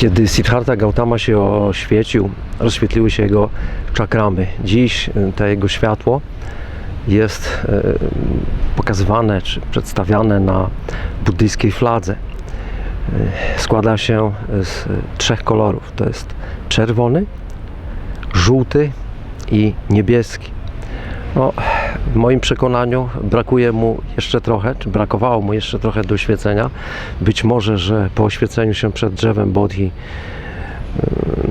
Kiedy Siddhartha Gautama się oświecił, rozświetliły się jego czakramy. Dziś y, to jego światło jest y, pokazywane czy przedstawiane na buddyjskiej fladze. Y, Składa się z trzech kolorów. To jest czerwony, żółty i niebieski. No, w moim przekonaniu brakuje mu jeszcze trochę, czy brakowało mu jeszcze trochę do oświecenia. Być może, że po oświeceniu się przed drzewem Bodhi, yy,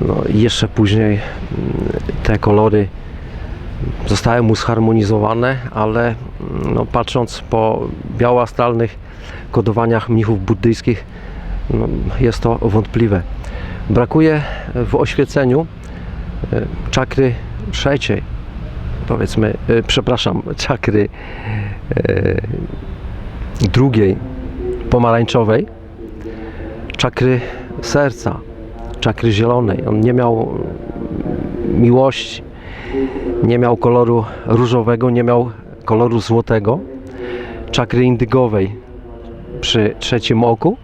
no, jeszcze później yy, te kolory zostały mu zharmonizowane, ale yy, no, patrząc po białoastralnych kodowaniach mnichów buddyjskich, no, jest to wątpliwe. Brakuje w oświeceniu yy, czakry trzeciej, powiedzmy, e, przepraszam, czakry e, drugiej, pomarańczowej, czakry serca, czakry zielonej. On nie miał miłości, nie miał koloru różowego, nie miał koloru złotego, czakry indygowej przy trzecim oku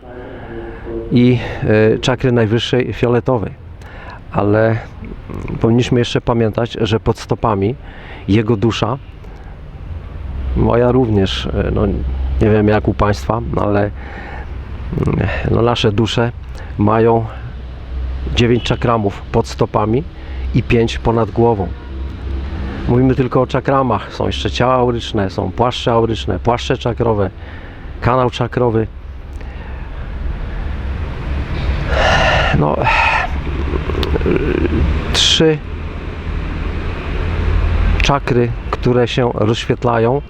i e, czakry najwyższej fioletowej. Ale powinniśmy jeszcze pamiętać, że pod stopami jego dusza, moja również, e, no nie wiem jak u Państwa, ale mm, no, nasze dusze mają 9 czakramów pod stopami i 5 ponad głową. Mówimy tylko o czakramach. Są jeszcze ciała auryczne, są płaszcze auryczne, płaszcze czakrowe, kanał czakrowy. No, trzy czakry, które się rozświetlają.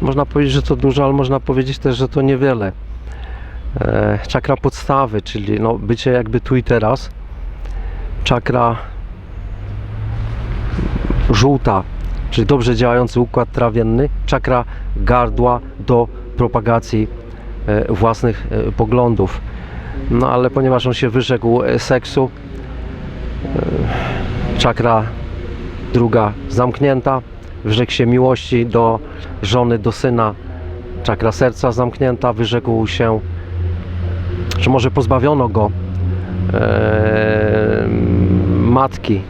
Można powiedzieć, że to dużo, ale można powiedzieć też, że to niewiele. E, czakra podstawy, czyli no, bycie jakby tu i teraz. Czakra żółta, czyli dobrze działający układ trawienny. Czakra gardła do propagacji e, własnych e, poglądów. No ale ponieważ on się wyrzekł seksu, czakra druga zamknięta, wyrzekł się miłości do żony, do syna, czakra serca zamknięta, wyrzekł się, czy może pozbawiono go matki,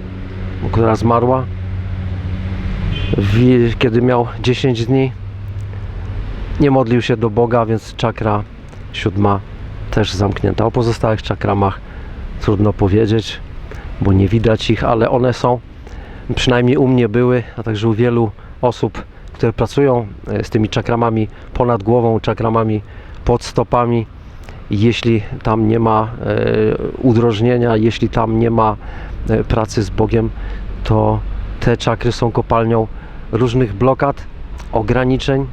która zmarła, w, kiedy miał 10 dni. Nie modlił się do Boga, więc czakra siódma też zamknięta. O pozostałych czakramach trudno powiedzieć bo nie widać ich, ale one są, przynajmniej u mnie były, a także u wielu osób, które pracują e, z tymi czakramami ponad głową, czakramami pod stopami. Jeśli tam nie ma e, udrożnienia, jeśli tam nie ma e, pracy z Bogiem, to te czakry są kopalnią różnych blokad, ograniczeń.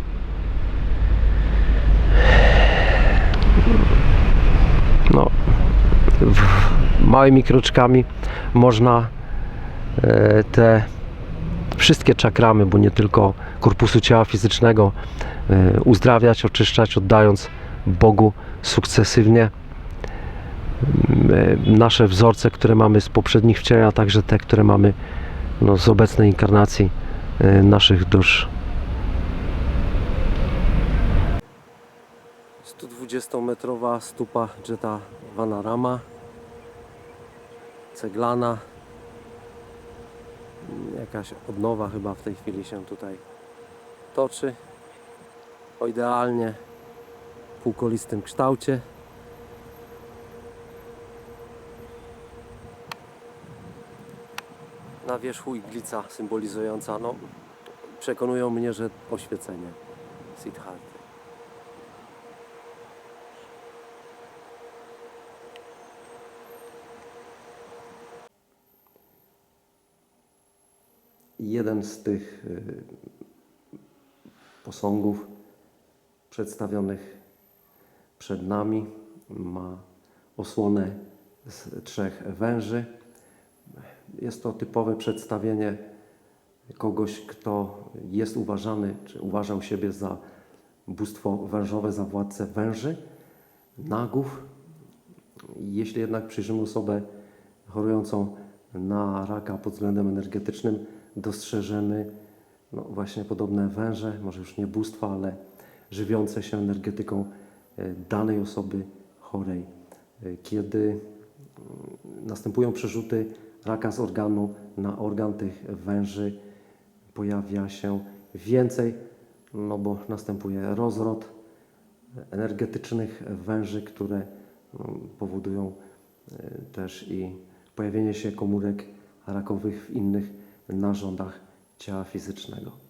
No, w, małymi kroczkami można e, te wszystkie czakramy, bo nie tylko korpusu ciała fizycznego, e, uzdrawiać, oczyszczać, oddając Bogu sukcesywnie e, nasze wzorce, które mamy z poprzednich wcieleń, a także te, które mamy no, z obecnej inkarnacji naszych dusz. 120-metrowa stupa Jeta Vanarama ceglana. Jakaś odnowa chyba w tej chwili się tutaj toczy. O idealnie półkolistym kształcie. Na wierzchu iglica symbolizująca, no, przekonują mnie, że oświecenie Siddharty. Jeden z tych y, posągów przedstawionych przed nami ma osłonę z trzech węży. Jest to typowe przedstawienie kogoś, kto jest uważany, czy uważał siebie za bóstwo wężowe, za władcę węży, nagów. Jeśli jednak przyjrzymy osobę chorującą na raka pod względem energetycznym, dostrzeżemy no właśnie podobne węże, może już nie bóstwa, ale żywiące się energetyką e, danej osoby chorej. E, Kiedy następują przerzuty raka z organu na organ tych węży, pojawia się więcej, no bo następuje rozrod energetycznych węży, które no, powodują e, też i pojawienie się komórek rakowych w innych narządach ciała fizycznego.